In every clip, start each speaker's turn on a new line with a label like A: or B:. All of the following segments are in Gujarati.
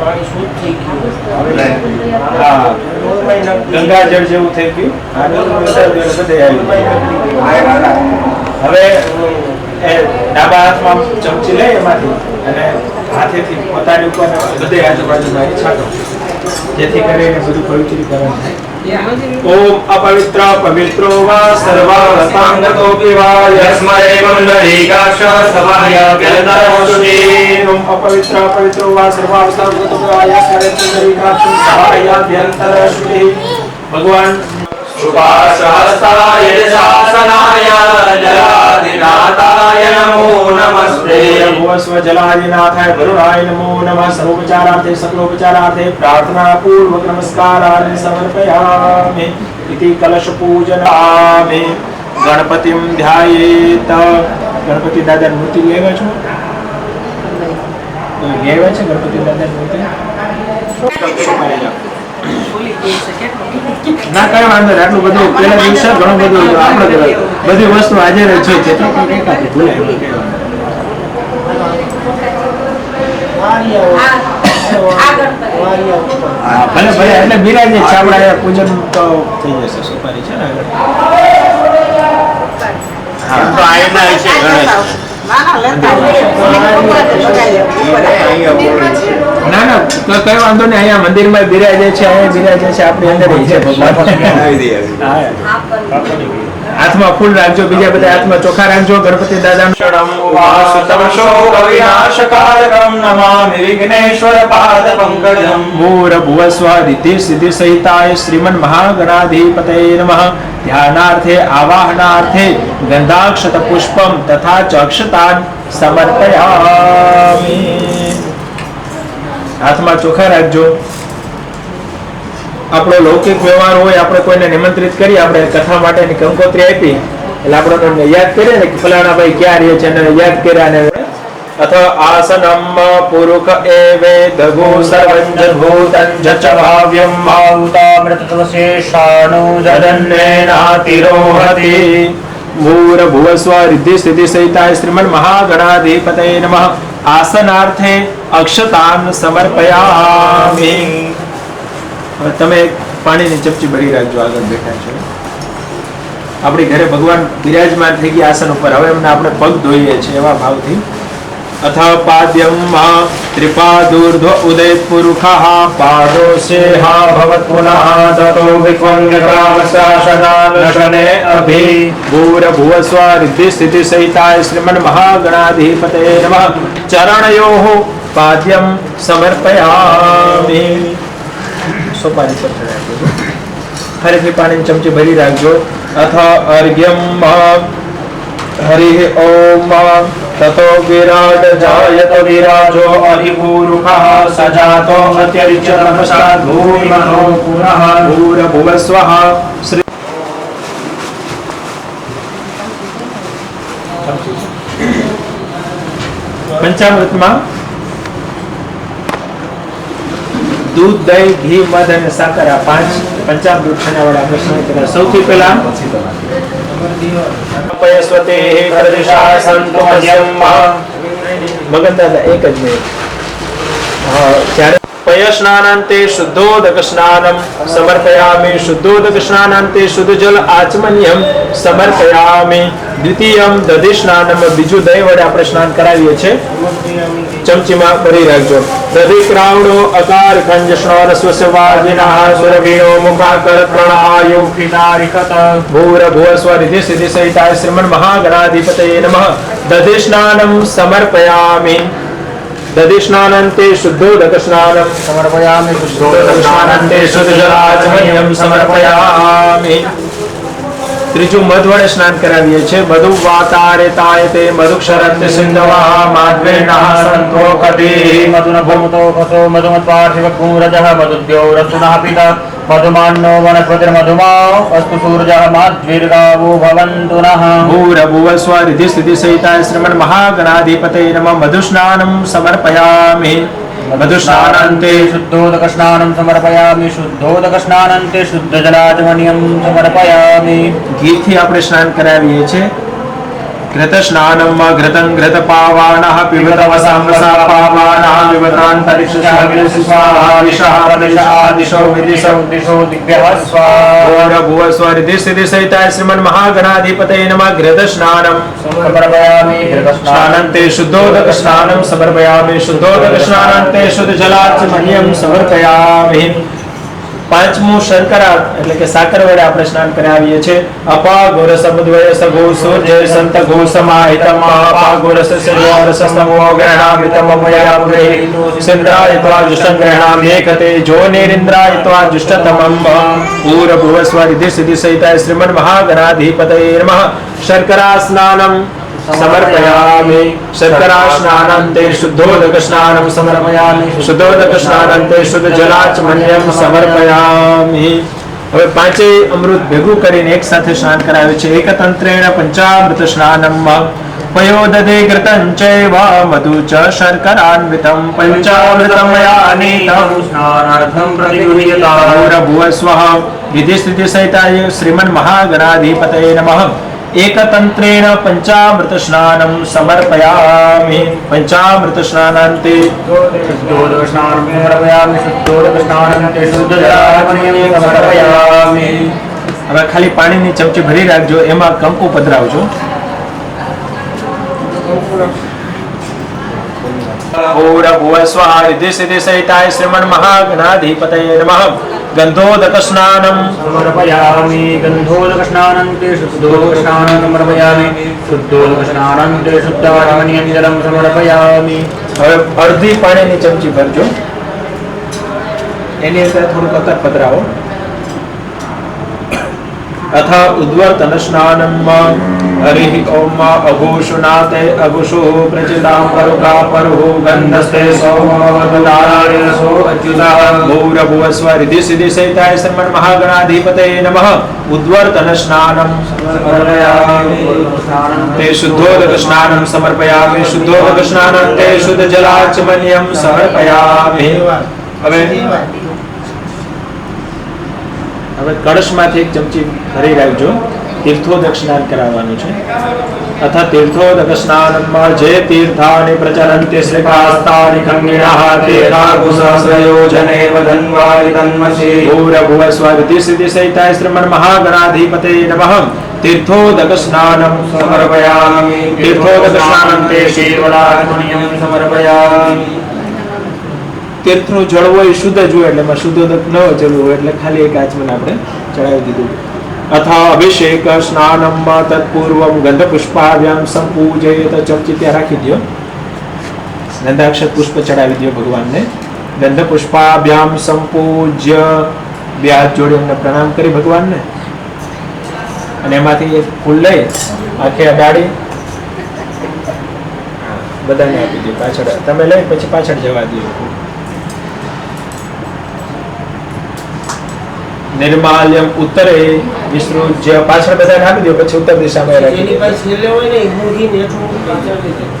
A: પાણી શુદ્ધ
B: ગંગાજળ જેવું થઈ ગયું. હવે એ ડાબા હાથમાં ચમચી લે એમાંથી અને હાથેથી પોતાની ઉપર બધે આજુબાજુ છાંટો. જેથી કરીને બધું પવિત્રીકરણ થાય. વા
C: યસ્મરે પુંડરીકાક્ષ સમાય વ્યંતરમોષુતિ.
B: ઓમ અપવિત્ર પવિત્રો વા સર્વાવસ્થાંગતોપી વા યસ્મરે પુંડરીકાક્ષ સહાયાભ્યંતરશ્રુતિ ભગવાન
C: શુભાસહસ્તાય શાસનાય જલાધિનાથાય
B: ભુવસ્વ વરુણાય નમો નમઃ સર્વોપચારાર્થે સકલોપચારાર્થે પ્રાર્થના પૂર્વક નમસ્કારાને સમર્પયામિ ઇતિ કલશ પૂજનામિ ગણપતિમ ધ્યાયેત ગણપતિ દાદા મૂર્તિ લઈ છો લઈ છે ગણપતિ દાદા મૂર્તિ ના કઈ વાંધો આટલું બધું પેલા દિવસે ઘણું બધું આપણે બધી વસ્તુ આજે જ છે. જેટલું પણ કાંઈ ભૂલાય નહીં, કંઈ વાંધો નહીં. હા, ભલે ભલે એટલે બિરાજે ચામડા અહીંયા પૂજન તો થઈ જશે સુપારી છે ને હા
C: તો આયના વિશે ગણેશ.
B: ના ના તો કઈ વાંધો નહીં અહીંયા મંદિરમાં બિરાજે છે અહીંયા બિરાજે છે આપણી અંદર છે. ભગવાન. હાથમાં ફૂલ રાખજો બીજા બધા હાથમાં ચોખા રાખજો ગણપતિ દાદા મૂર ભુવસ્વ રિદ્ધિ સિદ્ધિ સહિતાય શ્રીમન મહાગણાધિપતય નમઃ। ધ્યાનાર્થે આવાહનાર્થે ગંધાક્ષત પુષ્પમ તથા ચ અક્ષતાન સમર્પયામિ હાથમાં ચોખા રાખજો। આપણો લૌકિક વ્યવહાર હોય આપણે કોઈને નિમંત્રિત કરી આપણે કથા માટેની કંકોત્રી આપી એટલે આપણે એમને યાદ કરીએ ને કે ફલાણા ભાઈ ક્યાં રહે છે અને યાદ કર્યા ને અથ આસનમ એવે દગો જચ ભાવ્યમ મૂર ભુવસ્વ રિદ્ધિ સ્થિતિ સહિતાય શ્રીમન મહાગણાધિપતય નમઃ આસનાર્થે અક્ષતાન સમર્પયામિ તમે પાણીની ચપચી ભરી રાખજો, આગળ બેઠા છો. આપણી ઘરે ભગવાન બિરાજમાન થઈ ગયા આસન ઉપર. હવે એમને આપણે પગ ધોઈએ છીએ એવા ભાવથી. અથ પાદ્યમ ત્રિપાદુર્ધ્વ ઉદય પુરુષઃ પાદો સેહા ભવત પુનઃ તતો વિક્વંગકાવસાશનાનશને અભિ. ભૂર ભુવસ્વ રિદ્ધિ સ્થિતિ સહિતાય શ્રીમન મહાગણાધિપતે નમઃ. ચરણયોઃ પાદ્યમ સમર્પયામિ સોપારી પર ચડાવી દેજો. ફરીથી પાણીની ચમચી ભરી રાખજો અથ અર્ઘ્યમ હરિ ઓમ તતો વિરાટ જાયત વિરાજો અરિપુરુષઃ સજાતો અત્યરિચ્ય નમસ્કાર ભૂમિમનો પુનઃ ભૂર ભુવસ્વઃ શ્રી પંચામૃતમાં દૂધ, દહીં, ઘી, મધ અને સાકર આ પાંચ પંચામૃત છાના વાળા પ્રશ્ન કર્યા સૌથી પહેલા મગન દાદા, એક જ મિનિટ. જ્યારે પય સ્નાનાંતે શુદ્ધોદક સ્નાનમ સમર્પયામિ શુદ્ધોદક સ્નાનાંતે શુદ્ધ જલ આચમન્યમ સમર્પયામિ દ્વિતીયમ દધી સ્નાનમ બીજું દહીં વડે આપણે સ્નાન કરાવીએ છીએ। ચમચીમાં ભરી રાખજો। દધી ક્રાવડો અકાર ખંજ સ્નાન સ્વસ્વાજિના સુરભીણો મુખાકર પ્રણાયુ પિનારિકત। ભૂર ભુવ સ્વરિધિ સિદ્ધિ સહિતાય શ્રીમન મહાગણાધિપતયે નમઃ। દધી સ્નાનમ સમર્પયામિ। શુદ્ધોદક સ્નાનમ સમર્પયામિ શુદ્ધોદક સ્નાનંતે સમર્પયામિ ત્રીજું મધ વડે સ્નાન કરાવીએ છીએ મધુ વાતારે તાયતે મધુક્ષરંત સિંધવા માધવેના સંતો કદી
C: મધુન ભૂમતો કસો મધુમત્વાર્થિવ કુંરજઃ મધુદ્યો રસુના પિત મધુમાન્નો વનસ્પતિર્મધુમા અસ્તુ સૂર્યઃ માધ્વિર્ગાવો ભવन्तु નઃ
B: ભૂરભુવ સ્વરિધિ સ્થિતિ સહિતાય શ્રીમન મહાગણાધિપતે નમઃ મધુસ્નાનમ સમર્પયામિ મધુસ્નાનંતે
C: શુદ્ધોદક સ્નાનમ સમર્પયામિ શુદ્ધોદક સ્નાનંતે શુદ્ધ જલાચમનિયમ સમર્પયામિ
B: ઘીથી આપણે સ્નાન કરાવીએ છીએ। ઘૃત સ્નાનમ ઘૃતં ઘૃત પાવાનઃ પિબત વસામસા પાવાનઃ વિવતાંતરિક્ષ દિશો વિદિશો
C: દિશો દિગ્ભ્યઃ સ્વાહા
B: ઘોર ભુવ સ્વરિધિ સ્થિતિ સહિતાય शुद्धजलात् मह्यं નમઃ પાંચમું શર્કરા, એટલે કે સાકર વડે આપણે સ્નાન કરાવીએ છીએ. અપા ગોરસ સમુદ્વય સગો સૂર્ય સંત ગો સમાહિતમ, અપા ગોરસ સર્વરસ સમો ગ્રહણામિતમ મયા સિંદ્રાયત્વા જુષ્ટં ગ્રહણામિ એકતે જો નિરિન્દ્રાયત્વા જુષ્ટતમમ પૂર્વભુવ રિધિ સિદ્ધિ સહિતાય શ્રીમન મહાગણાધિપતये નમઃ શર્કરા સ્નાનમ સમર્પયામિ શર્કરા સ્નાનં તે શુદ્ધોદક સ્નાનમ સમર્પયામિ હવે પાંચેય અમૃત ભેગું કરીને એક સાથે સ્નાન કરાવે છે. એકતંત્રેણ પંચામૃત સ્નાનમ પયોદધે કૃતં ચૈવ મધુ ચ શર્કરાન્વિતમ પંચામૃતમ
C: સ્નાનાર્થમ પ્રતિગૃહ્યતા
B: ભૂરભુવસ્વઃ વિધિસ્થિતિ સહિતાય શ્રીમન મહાગણાધિપતય નમઃ। एकतन्त्रेण पञ्चामृतस्नानं समर्पयामि।
C: पञ्चामृतस्नानान्ते સમર્પયામિ
B: હવે ખાલી પાણીની ચમચી ભરી રાખજો એમાં કંકુ પધરાવજો ભૂર ભુવ સ્વાહ રિધિ સિદ્ધિ શ્રીમણ મહાગણાધિપતય નમઃ గంధోదక స్నానం
C: సమర్పయామి గంధోదక స్నానం తే శుద్ధోదక స్నానం సమర్పయామి శుద్ధోదక స్నానం తే
B: శుద్ధారమణీయం జలం సమర్పయామి అర్ధి పాడే నీ చెంచి భర్జు ఎన్ని ఎంత થોડુંક కొత్త પધરાવો હરિ ઓમ અઘોષુનાતે અઘુષુ પ્રચિતામ પરુકા પરુ ગંધસ્તે સોમવદારાયસો અચ્યુતા ભૂરભુવસ્વ રિધિ સિદ્ધિ સહિતાય શ્રીમન મહાગણાધિપતે નમઃ ઉદ્વર્તન સ્નાનમ તે શુદ્ધોદક સ્નાનમ સમર્પયામિ શુદ્ધોદક સ્નાનમ તે શુદ્ધ જલાચમન્યમ સમર્પયામિ હવે હવે કળશમાંથી એક ચમચી ભરી રાખજો. તીર્થોદક સ્નાન કરાવવાનું છે. અથ તીર્થોદક સ્નાનમાં જે તીર્થાની પ્રચરંતિ શ્રીકાસ્તાની ખંગિણઃ તીર્થાકુસહસ્રયોજને વદન્વાય તન્મસી. ભૂરભુવ સ્વાગતિ સિદ્ધિ સહિતાય શ્રીમન મહાગણાધિપતે નમઃ. તીર્થોદક સ્નાનમ સમર્પયામિ તીર્થોદક સ્નાનમ તે શીતળાચમન્યમ સમર્પયામિ તીર્થનું જળ હોય શુદ્ધ જ હોય એટલે એમાં શુદ્ધોદક ન જરૂર હોય એટલે ખાલી એક આચમન આપણે ચડાવી દીધું. અથવા અભિષેક, સ્નાનમ તત્પૂર્વમ ગંધ પુષ્પાભ્યામ તો ચમચી ત્યાં રાખી દો ગંધાક્ષર પુષ્પ ચડાવી દો ભગવાનને. ગંધ પુષ્પાભ્યામ સંપૂજ્ય. બે જોડી એમને પ્રણામ કરી ભગવાનને. અને એમાંથી એક ફૂલ લઈ, આખે અડાડી, બધાને આપી દો પાછળ. તમે લઈ, પછી પાછળ જવા દો નિર્માલ્યમ ઉત્તરે વિસૃજ્ય પાછળ બધા નાખી દો પછી ઉત્તર દિશામાં રાખી
D: જેની પાસે છેલ્લે હોય ને એ મૂંગીને હેઠું પાછળથી જાય.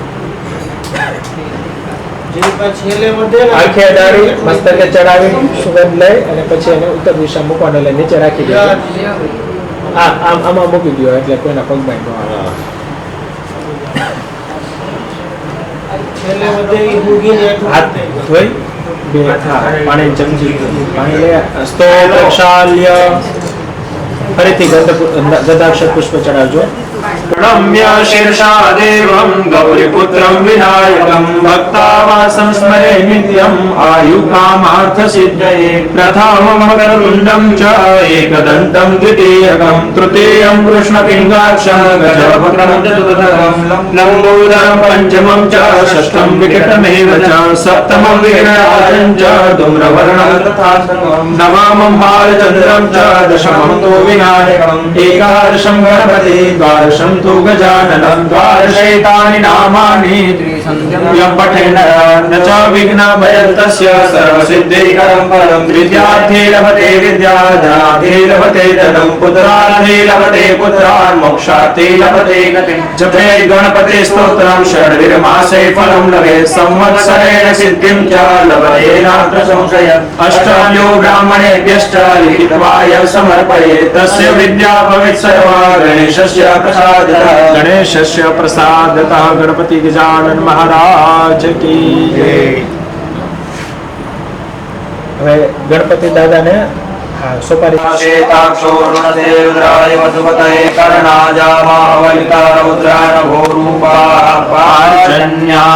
D: જેની પાસે છેલ્લે વધે ને
B: આંખે અડાડી મસ્તકે ચડાવી સુગંધ લઈ અને પછી એને ઉત્તર દિશા મૂકવાનો એટલે નીચે રાખી દો. આ આમ આમાં મૂકી દો એટલે કોઈના પગમાં ન આવે.
D: છેલ્લે વધે એ હેઠું
B: હાથ ધોઈ. પાણી ચમચી પાણી લે ફરીથી ગંધ ગંધાક્ષર પુષ્પ ચડાવજો પ્રણમ્ય શીર્ષા દેવમ ગૌરીપુત્રમ વિનાયકમ ભક્તાવાસં સ્મરે નિત્યમ આયુકામાર્થ સિદ્ધયે પ્રથમમ મકરતુંડમ ચ એકદંતમ દ્વિતીયકમ તૃતીયમ કૃષ્ણપિંગાક્ષમ ગજવક્રમ ચતુર્થકમ લંબોદરમ પંચમમ ચ ષષ્ઠમ વિકટમેવ ચ સપ્તમમ વિકટાજં ચ ધૂમ્રવર્ણમ તથાષ્ટમમ નવમમ બાલચંદ્રમ ચ દશમમ તો વિનાયકમ એકાદશમ ગણપતિ દ્વાદશમ यं पठेन न च विघ्न भयन्तस्य सर्वसिद्धिकरं परं विद्यार्थे लभते विद्याधनार्थे लभते धनं पुत्रार्थे लभते पुत्रान् मोक्षार्थे लभते गतिं जपे गणपते स्तोत्रं षड्विरमासे फलं लभेत् संवत्सरेण सिद्धिं च लभते नात्र संशय अष्टान्यो ब्राह्मणेभ्यश्च लिखित्वाय समर्पयेत् तस्य विद्या भवेत् सर्वा गणेशस्य प्रसादतः गणेशस्य प्रसादतः गणपति गजानन महा મહારાજ કી જય. હવે ગણપતિ દાદાને કર્ણાજામાવલિતા રૌદ્રાણ
C: ભોરૂપા પાચન્યા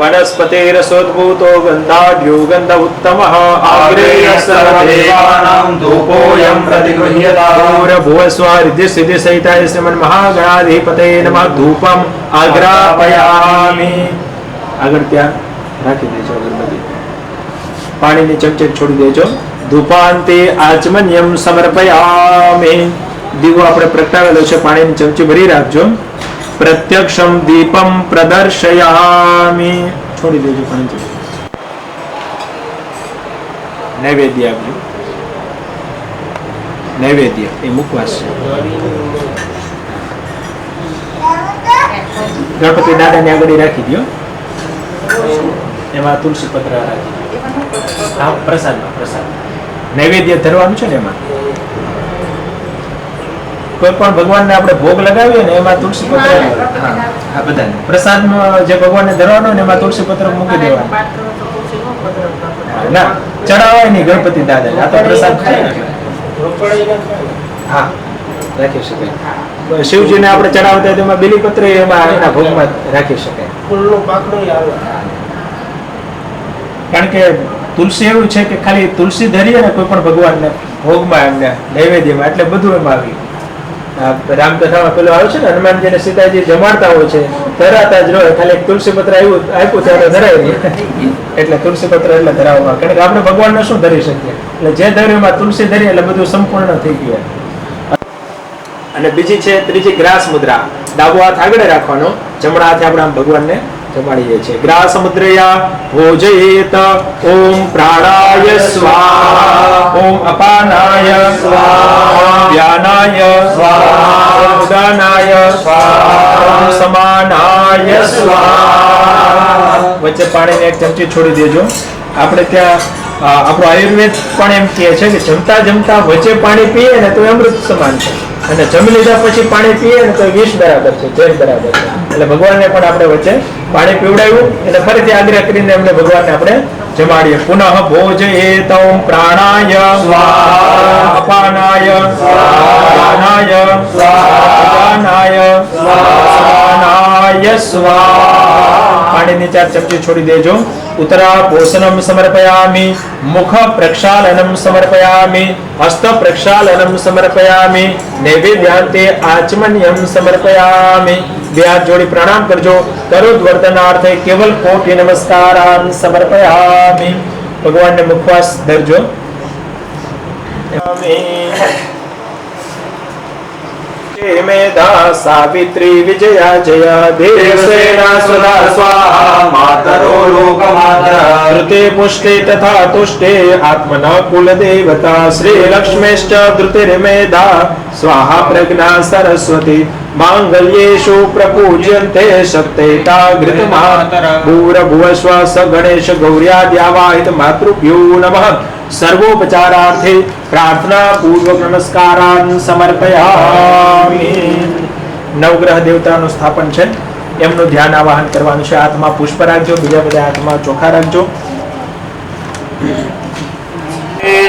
C: वनस्पतेरसोद्भूतो गन्धाढ्यो
B: गन्ध उत्तमः आग्रेयसर्वदेवानां धूपोऽयं प्रतिगृह्यताभुवस्वारिद्धिस्थितिसहिताय श्रीमन्महागणाधिपते नमः धूपम् आग्रापयामि અગત્યા રાખી દેજો અગરબત્તી પાણીની ચમચે છોડી દેજો ધૂપાંતે આચમન્યમ સમર્પયામે દીવો આપણે પ્રગટાવેલો છે પાણીની ચમચી ભરી રાખજો પ્રત્યક્ષમ દીપમ પ્રદર્શયામિ છોડી દેજો ચમચી નૈવેદ્ય આપજો નૈવેદ્ય એ મુખવાસ છે ગણપતિ દાદાને આગળ રાખી દો એમાં તુલસી પત્ર રાખી. હા, પ્રસાદમાં પ્રસાદ નૈવેદ્ય ધરવાનું છે ને એમાં? કોઈ પણ ભગવાનને આપણે ભોગ લગાવીએ ને એમાં તુલસી પત્ર હા આ બધાને. પ્રસાદમાં જે ભગવાનને ધરવાનો ને એમાં તુલસી પત્ર મૂકી દેવાનું. ના ચડાવાય નહીં ગણપતિ દાદા આ તો પ્રસાદ ને હા રાખી શકાય. શિવજીને આપણે ચડાવતા હોય તો એમાં બીલીપત્ર એમાં એના ભોગમાં રાખી શકાય.
D: ફૂલનું પાંખડું આવે.
B: કારણ કે તુલસી એવું છે કે ખાલી તુલસી ધરીએ ને કોઈ પણ ભગવાનને ભોગમાં એમને નૈવેદ્યમાં એટલે બધું એમાં આવી. આ રામકથામાં પેલો આવ્યો છે ને, હનુમાનજીને સીતાજી જમાડતા હોય છે, ધરાતા જ રહે ખાલી તુલસી પત્ર આવ્યું આપ્યું ત્યારે ધરાય એટલે તુલસી પત્ર એટલે ધરાવવા. કારણ કે આપણે ભગવાનને શું ધરી શકીએ? એટલે જે ધર્યું તુલસી ધરી, એટલે બધું સંપૂર્ણ થઈ ગયું. અને બીજી છે ત્રીજી ગ્રાસ મુદ્રા. ડાબો હાથ આગળ રાખવાનો, જમણા હાથે આપણે આમ ભગવાનને જમાડીએ છીએ. ગ્રા સમુદ્રયા ભોજયેત ઓમ પ્રાણાય સ્વાહા. ઓમ અપાનાય સ્વાહા. વ્યાનાય સ્વાહા. ઉદાનાય સ્વાહા. સમાનાય સ્વાહા. વચ્ચે પાણીને એક ચમચી છોડી દેજો. આપણે ત્યાં આપણો આયુર્વેદ પણ એમ કહે છે કે જમતા જમતા વચ્ચે પાણી પીએ ને તો અમૃત સમાન છે. અને જમી લીધા પછી પાણી પીએ ને તો વિષ બરાબર છે ઝેર બરાબર છે. એટલે ભગવાનને પણ આપણે વચ્ચે પાણી પીવડાવ્યું એટલે ફરીથી આગ્રહ કરીને એમને ભગવાનને આપણે જમાડીએ. પુનઃ ભોજ એ તો પ્રાણાય અપાનાય સ્વાહા સ્વાહા સ્વાહા સ્વાહા પાણીની ચાર ચમચી છોડી દેજો ઉત્તરા પોષણમ સમર્પયામિ મુખ પ્રક્ષાલનમ સમર્પયામિ હસ્ત પ્રક્ષાલનમ સમર્પયામિ નૈવેદ્યાંતે આચમન્યમ સમર્પયામિ બે જોડી પ્રણામ કરજો કરોદ વર્તનાર્થે કેવલ કોટી નમસ્કારાન સમર્પયામિ ભગવાનને મુખવાસ ધરજો જય સાવિત્રી વિજયા જય દેવસેના સુધા સ્વાહા
C: માતરો લોકમાતરઃ
B: ધૃતે પુષ્ટે તથા તુષ્ટે આત્મના કુલદેવતા શ્રી લક્ષ્મીશ્ચ ધૃતિર્મેધા સ્વાહા પ્રજ્ઞા સરસ્વતી માંગલ્યેષુ પ્રપૂજ્યન્તે શક્તેતા ઘૃતમાતર ભૂરભુવસ્વ સ ગણેશ ગૌર્યાદ્યાવાહિત માતૃભ્યો નમઃ સર્વોપચારાર્થે પ્રાર્થના પૂર્વક નમસ્કારાન સમર્પયામિ નવગ્રહ દેવતાનું સ્થાપન છે એમનું ધ્યાન આવાહન કરવાનું છે હાથમાં પુષ્પ રાખજો બીજા બધા હાથમાં ચોખા રાખજો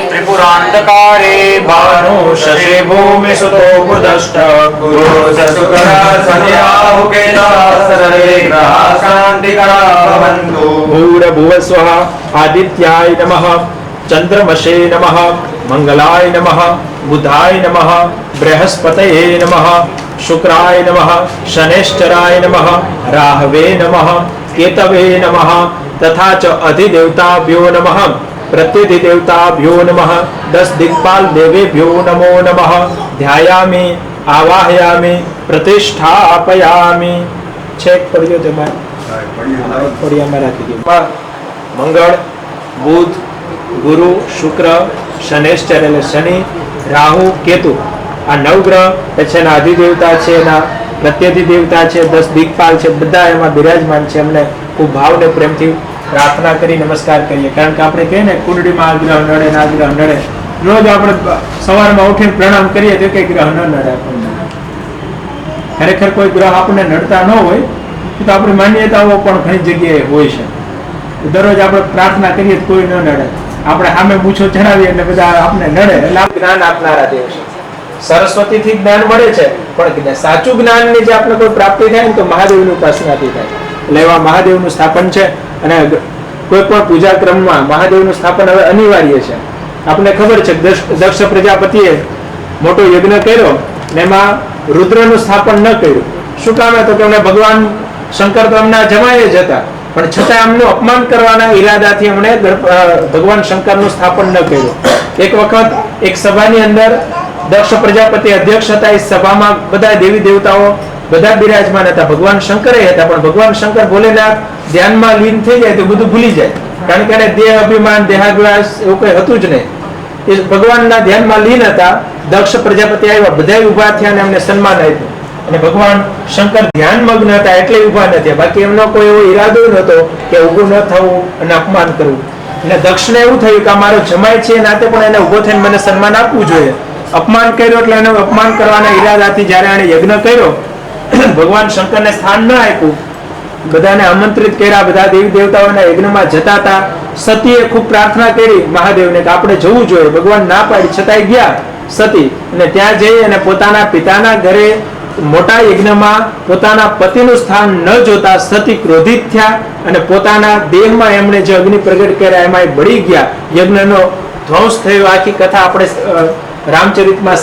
C: ત્રિપુરાંધકારે
B: ભાનુ શશે ભૂમિ સુતો બુધષ્ટ
C: ગુરુ સસુકરા સન્યાહુ કેતા સર્વે ગ્રહા શાંતિકરા ભવन्तु
B: ભૂરભુવ સ્વઃ આદિત્યાય નમઃ ચંદ્રમશે નમ મંગલાય નમ બુધાય નમ બૃહસ્પતયે નમ શુક્રાય નમ શનેશ્ચરાય નમ રાહવે નમ કેતવે નમ તથા ચ અધિદેવતાભ્યો નમ પ્રત્યધિદેવતાભ્યો નમ દસ દિગ્પાલ દેવેભ્યો નમો નમ ધ્યાયામિ આવાહયામિ પ્રતિષ્ઠાપયામિ છેક પડ્યો તેમાં ફળિયામાં રાખી દો મંગળ બુધ ગુરુ, શુક્ર, શનેશ્ચર એટલે શનિ, રાહુ, કેતુ. આ નવગ્રહ પછીના અધિદેવતા છે, એના પ્રત્યધિદેવતા છે, દસ દિગ્પાલ છે, બધા એમાં બિરાજમાન છે. એમને ખૂબ ભાવને પ્રેમથી પ્રાર્થના કરી નમસ્કાર કરીએ. કારણ કે આપણે કહીએ ને, કુંડળીમાં આ ગ્રહ નડે ને ગ્રહ નડે. રોજ આપણે સવારમાં ઉઠીને પ્રણામ કરીએ તો કઈ ગ્રહ ન નડે આપણને. ખરેખર કોઈ ગ્રહ આપણને નડતા ન હોય તો આપણી માન્યતાઓ પણ ઘણી જગ્યાએ હોય છે. દરરોજ આપણે પ્રાર્થના કરીએ કોઈ ન નડે. આપણે સામે પૂછો જણાવીએ એટલે બધા આપણે નડે. જ્ઞાન આપનારા દેવ છે. સરસ્વતી થી જ્ઞાન મળે છે, પણ સાચું જ્ઞાનની જે આપણે કોઈ પ્રાપ્તિ થાય ને તો મહાદેવની ઉપાસનાથી થાય. એટલે એવા મહાદેવનું સ્થાપન છે અને કોઈ પણ પૂજા ક્રમમાં મહાદેવનું સ્થાપન હવે અનિવાર્ય છે. આપણને ખબર છે દક્ષ પ્રજાપતિ પ્રજાપતિએ મોટો યજ્ઞ કર્યો ને એમાં રુદ્રનું સ્થાપન ન કર્યું. શું કામ તો કે ભગવાન શંકર તો એમના જમાય જ હતા. પણ છતાં એમનું અપમાન કરવાના ઈરાદાથી એમણે ભગવાન શંકરનું સ્થાપન ન કર્યું. એક વખત એક સભાની અંદર દક્ષ પ્રજાપતિ અધ્યક્ષ હતા, એ સભામાં બધા દેવી દેવતાઓ બધા બિરાજમાન હતા. ભગવાન શંકરે હતા, પણ ભગવાન શંકર ભોલેનાથ ધ્યાનમાં લીન થઈ જાય તો બધું ભૂલી જાય. કારણ કે એને દેહ અભિમાન, દેહાભ્યાસ એવું કઈ હતું જ નહીં. એ ભગવાનના ધ્યાનમાં લીન હતા. દક્ષ પ્રજાપતિ આવ્યા બધા ઊભા થયા અને એમને સન્માન આપ્યું. અને ભગવાન શંકર ધ્યાન મગ્ન હતા એટલે ઊભા ન બાકી એમનો કોઈ એવો ઈરાદો નહોતો કે ઊભું ન થવું અને અપમાન કરવું. એટલે દક્ષને એવું થયું કે મારો જમાય છે નાતે પણ એને ઊભો થઈને મને સન્માન આપવું જોઈએ. અપમાન કર્યો એટલે એને અપમાન કરવાના ઈરાદાથી જ્યારે એણે યજ્ઞ કર્યો, ભગવાન શંકરને સ્થાન ન આપ્યું. બધાને આમંત્રિત કર્યા, બધા દેવી દેવતાઓના યજ્ઞમાં જતા હતા. સતીએ ખૂબ પ્રાર્થના કરી મહાદેવને કે આપણે જવું જોઈએ. ભગવાન ના પાડી, છતાંય ગયા સતી. અને ત્યાં જઈ અને પોતાના પિતાના ઘરે મોટા યજ્ઞમાં પોતાના પતિનું સ્થાન ન જોતા સતી ક્રોધિત થયા અને પોતાના દેહમાં એમણે જે અગ્નિ પ્રગટ કર્યા એમાં બળી ગયા. યજ્ઞનો ધ્વંસ થયો. આખી કથા આપણે રામચરિતમાં